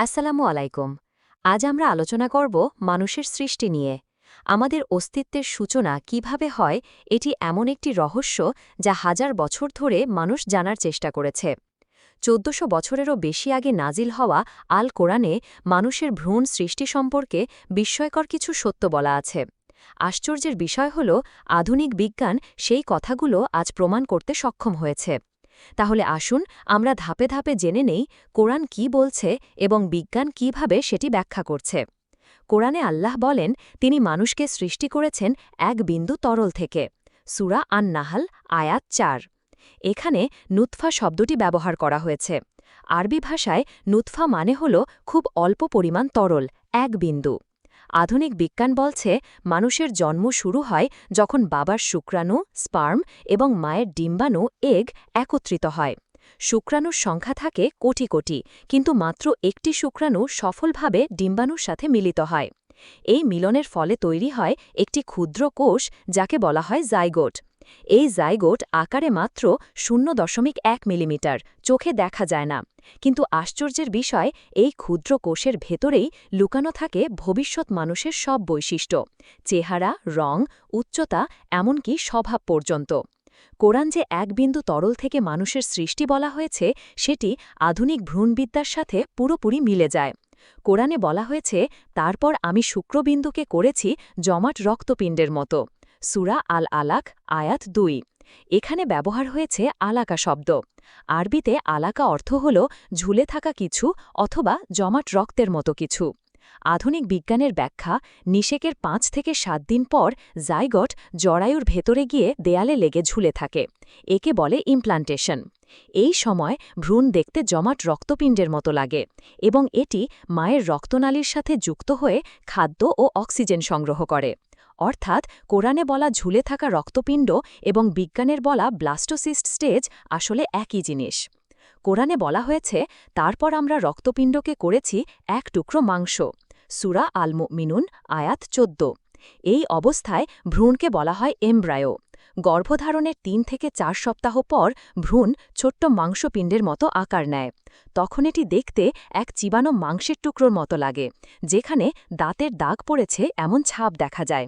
আসসালামু আলাইকুম। আজ আমরা আলোচনা করব মানুষের সৃষ্টি নিয়ে। আমাদের অস্তিত্বের সূচনা কীভাবে হয়, এটি এমন একটি রহস্য যা হাজার বছর ধরে মানুষ জানার চেষ্টা করেছে। চোদ্দশো বছরেরও বেশি আগে নাজিল হওয়া আল কোরআনে মানুষের ভ্রূণ সৃষ্টি সম্পর্কে বিস্ময়কর কিছু সত্য বলা আছে। আশ্চর্যের বিষয় হল, আধুনিক বিজ্ঞান সেই কথাগুলো আজ প্রমাণ করতে সক্ষম হয়েছে। তাহলে আসুন আমরা ধাপে ধাপে জেনে নেই কোরআন কি বলছে এবং বিজ্ঞান কীভাবে সেটি ব্যাখ্যা করছে। কোরআনে আল্লাহ বলেন, তিনি মানুষকে সৃষ্টি করেছেন এক বিন্দু তরল থেকে। সুরা আন নাহাল আয়াত চার। এখানে নুৎফা শব্দটি ব্যবহার করা হয়েছে। আরবি ভাষায় নুৎফা মানে হল খুব অল্প পরিমাণ তরল, এক বিন্দু। আধুনিক বিজ্ঞান বলছে, মানুষের জন্ম শুরু হয় যখন বাবার শুক্রাণু, স্পার্ম এবং মায়ের ডিম্বাণু, এগ একত্রিত হয়। শুক্রাণুর সংখ্যা থাকে কোটি কোটি, কিন্তু মাত্র একটি শুক্রাণু সফলভাবে ডিম্বাণুর সাথে মিলিত হয়। এই মিলনের ফলে তৈরি হয় একটি ক্ষুদ্র কোষ, যাকে বলা হয় জাইগোট। এই জাইগোট আকারে মাত্র শূন্য দশমিক এক মিলিমিটার, চোখে দেখা যায় না। কিন্তু আশ্চর্যের বিষয়, এই ক্ষুদ্র কোষের ভেতরেই লুকানো থাকে ভবিষ্যৎ মানুষের সব বৈশিষ্ট্য। চেহারা, রং, উচ্চতা, এমনকি স্বভাব পর্যন্ত। কোরআন যে এক বিন্দু তরল থেকে মানুষের সৃষ্টি বলা হয়েছে, সেটি আধুনিক ভ্রূণবিদ্যার সাথে পুরোপুরি মিলে যায়। কোরআনে বলা হয়েছে, তারপর আমি শুক্রবিন্দুকে করেছি জমাট রক্তপিণ্ডের মতো। সুরা আল আলাক আয়াত দুই। এখানে ব্যবহার হয়েছে আলাকা শব্দ। আরবিতে আলাকা অর্থ হল ঝুলে থাকা কিছু অথবা জমাট রক্তের মতো কিছু। আধুনিক বিজ্ঞানের ব্যাখ্যা, নিষেকের পাঁচ থেকে সাত দিন পর জাইগট জরায়ুর ভেতরে গিয়ে দেয়ালে লেগে ঝুলে থাকে। একে বলে ইমপ্লান্টেশন এই সময় ভ্রূণ দেখতে জমাট রক্তপিণ্ডের মতো লাগে এবং এটি মায়ের রক্তনালীর সাথে যুক্ত হয়ে খাদ্য ও অক্সিজেন সংগ্রহ করে। অর্থাৎ কোরআনে বলা ঝুলে থাকা রক্তপিণ্ড এবং বিজ্ঞানের বলা ব্লাস্টোসিস্ট স্টেজ আসলে একই জিনিস। কোরআনে বলা হয়েছে, তারপর আমরা রক্তপিণ্ডকে করেছি এক টুকরো মাংস। সুরা আলমু মিনুন আয়াত চোদ্দ। এই অবস্থায় ভ্রূণকে বলা হয় এমব্রায়ো। গর্ভধারণের তিন থেকে চার সপ্তাহ পর ভ্রূণ ছোট্ট মাংসপিণ্ডের মতো আকার নেয়। তখন এটি দেখতে এক চিবানো মাংসের টুকরোর মতো লাগে, যেখানে দাঁতের দাগ পড়েছে এমন ছাপ দেখা যায়।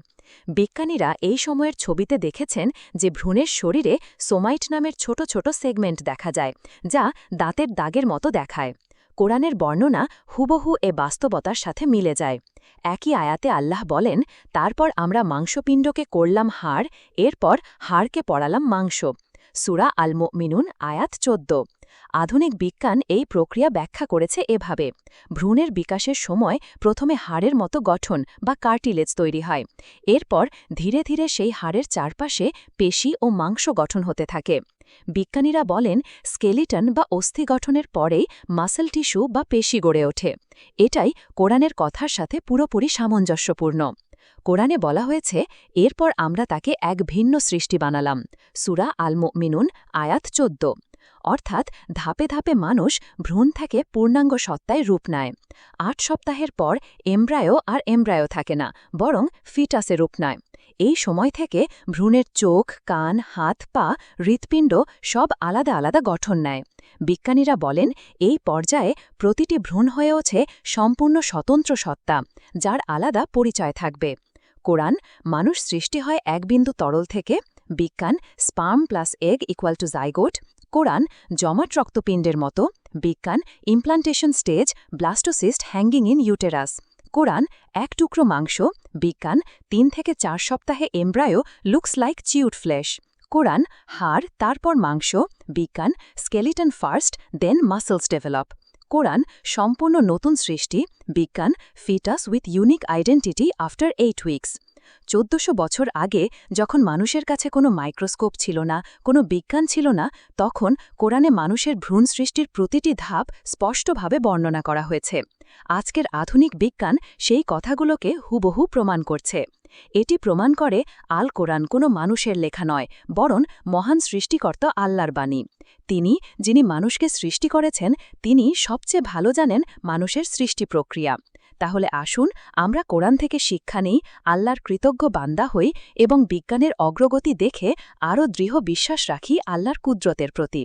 বিজ্ঞানীরা এই সময়ের ছবিতে দেখেছেন যে ভ্রূণের শরীরে সোমাইট নামের ছোট ছোট সেগমেন্ট দেখা যায়, যা দাঁতের দাগের মতো দেখায়। কোরআনের বর্ণনা হুবহু এ বাস্তবতার সাথে মিলে যায়। একই আয়াতে আল্লাহ বলেন, তারপর আমরা মাংসপিণ্ডকে করলাম হাড়, এরপর হাড়কে পড়ালাম মাংস। সুরা আলমো মিনুন আয়াত চোদ্দ। আধুনিক বিজ্ঞান এই প্রক্রিয়া ব্যাখ্যা করেছে এভাবে। ভ্রূণের বিকাশের সময় প্রথমে হাড়ের মতো গঠন বা কার্টিলেজ তৈরি হয়। এরপর ধীরে ধীরে সেই হাড়ের চারপাশে পেশি ও মাংস গঠন হতে থাকে। বিজ্ঞানীরা বলেন, স্কেলিটন বা অস্থি গঠনের পরেই মাসেল টিস্যু বা পেশি গড়ে ওঠে। এটাই কোরআনের কথার সাথে পুরোপুরি সামঞ্জস্যপূর্ণ। কোরআনে বলা হয়েছে, এরপর আমরা তাকে এক ভিন্ন সৃষ্টি বানালাম। সুরা আলমো মিনুন আয়াত চোদ্দ। অর্থাৎ ধাপে ধাপে মানুষ ভ্রূণ থেকে পূর্ণাঙ্গ সত্তায় রূপ নেয়। আট সপ্তাহের পর এমব্রায়ো আর এমব্রায়ো থাকে না, বরং ফিটাসে রূপ নেয়। এই সময় থেকে ভ্রূণের চোখ, কান, হাত, পা, হৃৎপিণ্ড সব আলাদা আলাদা গঠন নেয়। বিজ্ঞানীরা বলেন, এই পর্যায়ে প্রতিটি ভ্রূণ হয়ে ওঠে সম্পূর্ণ স্বতন্ত্র সত্তা, যার আলাদা পরিচয় থাকবে। কোরআন, মানুষ সৃষ্টি হয় এক বিন্দু তরল থেকে, বিজ্ঞান, sperm plus egg equal to zygote কোরআন জমাট রক্তপিণ্ডের মতো, বিজ্ঞান implantation stage blastocyst hanging in uterus কোরআন এক টুকরো মাংস, বিজ্ঞান, তিন থেকে চার সপ্তাহে embryo looks like chewed flesh কোরআন হাড়, তারপর মাংস, বিজ্ঞান skeleton first then muscles develop কোরআন সম্পূর্ণ নতুন সৃষ্টি, বিজ্ঞান foetus with unique identity after eight weeks চোদ্দশো বছর আগে যখন মানুষের কাছে কোনো মাইক্রোস্কোপ ছিল না, কোনো বিজ্ঞান ছিল না, তখন কোরআনে মানুষের ভ্রূণ সৃষ্টির প্রতিটি ধাপ স্পষ্টভাবে বর্ণনা করা হয়েছে। আজকের আধুনিক বিজ্ঞান সেই কথাগুলোকে হুবহু প্রমাণ করছে। এটি প্রমাণ করে আল কোরআন কোনো মানুষের লেখা নয়, বরং মহান সৃষ্টিকর্তা আল্লাহর বাণী। তিনি, যিনি মানুষকে সৃষ্টি করেছেন, তিনি সবচেয়ে ভালো জানেন মানুষের সৃষ্টি প্রক্রিয়া। তাহলে আসুন, আমরা কোরআন থেকে শিক্ষা নেই, আল্লাহর কৃতজ্ঞ বান্দা হই এবং বিজ্ঞানের অগ্রগতি দেখে আরও দৃঢ় বিশ্বাস রাখি আল্লাহর কুদরতের প্রতি।